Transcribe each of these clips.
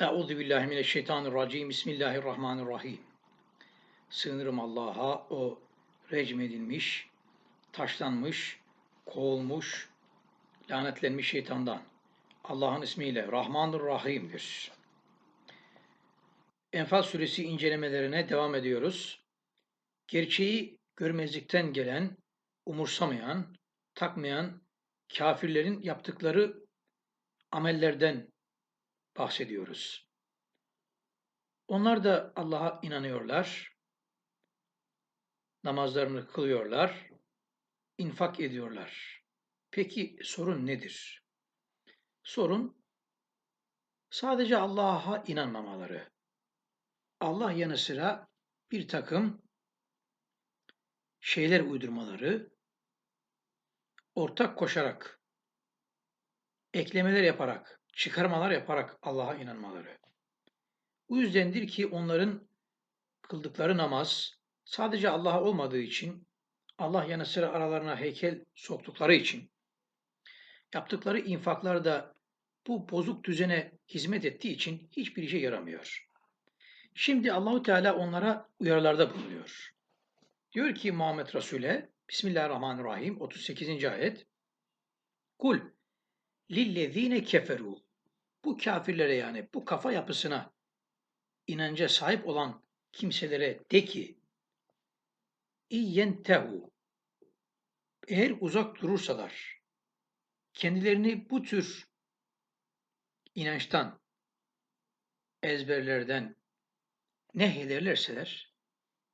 Euzu billahi mineşşeytanirracim. Bismillahirrahmanirrahim. Sığınırım Allah'a o recm edilmiş, taşlanmış, kovulmuş, lanetlenmiş şeytandan. Allah'ın ismiyle Rahmanur Rahim'dir. Enfal suresi incelemelerine devam ediyoruz. Gerçeği görmezlikten gelen, umursamayan, takmayan kafirlerin yaptıkları amellerden bahsediyoruz. Onlar da Allah'a inanıyorlar, namazlarını kılıyorlar, infak ediyorlar. Peki sorun nedir? Sorun sadece Allah'a inanmamaları. Allah yanı sıra bir takım şeyler uydurmaları, ortak koşarak, eklemeler yaparak, çıkarmalar yaparak Allah'a inanmaları. Bu yüzdendir ki onların kıldıkları namaz sadece Allah'a olmadığı için, Allah yanı sıra aralarına heykel soktukları için, yaptıkları infaklar da bu bozuk düzene hizmet ettiği için hiçbir işe yaramıyor. Şimdi Allahu Teala onlara uyarılarda bulunuyor. Diyor ki Muhammed Resul'e Bismillahirrahmanirrahim 38. ayet Kul lillezine keferu bu kafirlere yani bu kafa yapısına inanca sahip olan kimselere de ki İyentehu. Eğer uzak durursalar kendilerini bu tür inançtan ezberlerden ne ederlerseler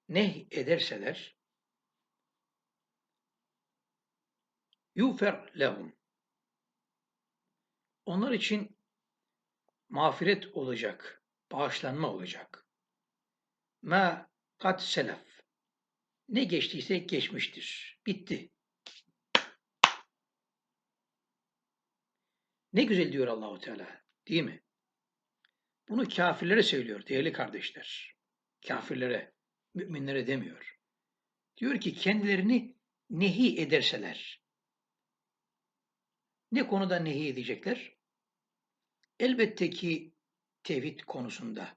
ne ederseler yufer lehum. Onlar için mağfiret olacak, bağışlanma olacak. Ma kat selef. Ne geçtiyse geçmiştir. Bitti. Ne güzel diyor Allahu Teala, değil mi? Bunu kafirlere söylüyor değerli kardeşler. Kafirlere, müminlere demiyor. Diyor ki kendilerini nehi ederseler. Ne konuda nehi edecekler? Elbette ki tevhid konusunda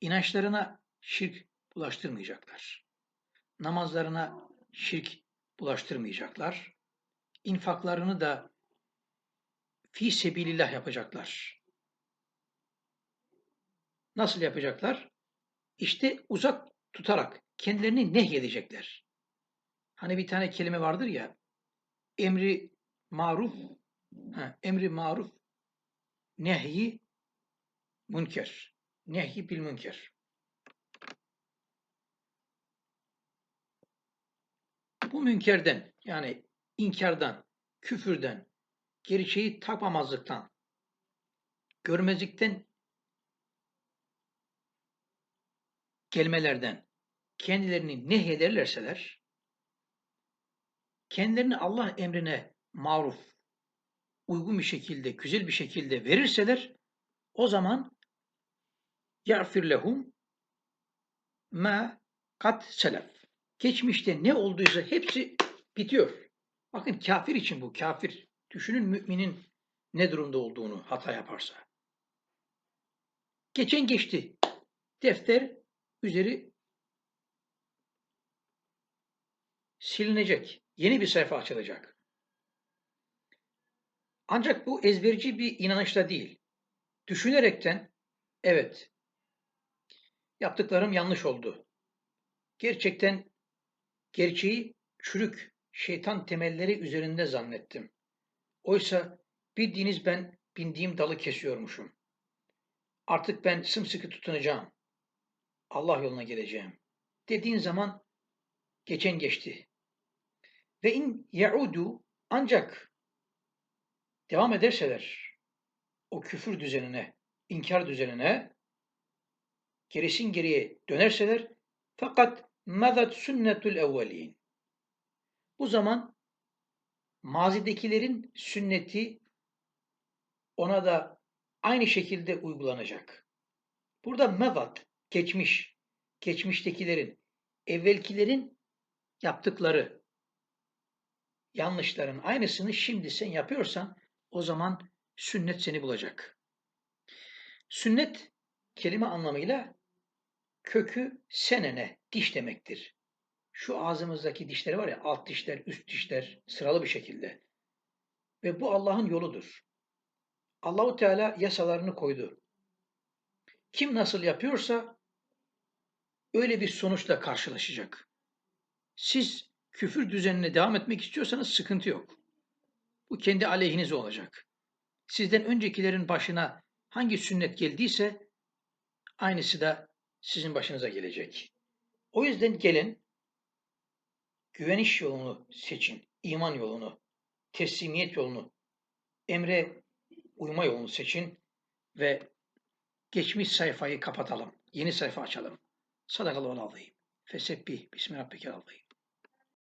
inançlarına şirk bulaştırmayacaklar. Namazlarına şirk bulaştırmayacaklar. İnfaklarını da fi sebilillah yapacaklar. Nasıl yapacaklar? İşte uzak tutarak kendilerini nehyedecekler. Hani bir tane kelime vardır ya, emri maruf, ha, emri maruf Nehyi münker. Nehyi bil münker. Bu münkerden yani inkardan, küfürden, gerçeği takmamazlıktan, görmezlikten kelimelerden kendilerini nehyederlerseler, kendilerini Allah emrine maruf, uygun bir şekilde, güzel bir şekilde verirseler o zaman ya'fir lehum ma kat selef. Geçmişte ne olduysa hepsi bitiyor. Bakın kafir için bu kafir. Düşünün müminin ne durumda olduğunu hata yaparsa. Geçen geçti. Defter üzeri silinecek. Yeni bir sayfa açılacak. Ancak bu ezberci bir inanışla değil. Düşünerekten evet yaptıklarım yanlış oldu. Gerçekten gerçeği çürük şeytan temelleri üzerinde zannettim. Oysa bildiğiniz ben bindiğim dalı kesiyormuşum. Artık ben sımsıkı tutunacağım. Allah yoluna geleceğim. Dediğin zaman geçen geçti. Ve in yaudu ancak devam ederseler o küfür düzenine, inkar düzenine gerisin geriye dönerseler fakat medat sünnetul evvelin. Bu zaman mazidekilerin sünneti ona da aynı şekilde uygulanacak. Burada mevat, geçmiş, geçmiştekilerin, evvelkilerin yaptıkları yanlışların aynısını şimdi sen yapıyorsan o zaman sünnet seni bulacak. Sünnet kelime anlamıyla kökü senene, diş demektir. Şu ağzımızdaki dişleri var ya, alt dişler, üst dişler sıralı bir şekilde. Ve bu Allah'ın yoludur. Allahu Teala yasalarını koydu. Kim nasıl yapıyorsa öyle bir sonuçla karşılaşacak. Siz küfür düzenine devam etmek istiyorsanız sıkıntı yok. Bu kendi aleyhinize olacak. Sizden öncekilerin başına hangi sünnet geldiyse aynısı da sizin başınıza gelecek. O yüzden gelin güveniş yolunu seçin, iman yolunu, teslimiyet yolunu, emre uyma yolunu seçin ve geçmiş sayfayı kapatalım. Yeni sayfa açalım. Sadakallahu aleyhi. Fesebbih. Bismillahirrahmanirrahim.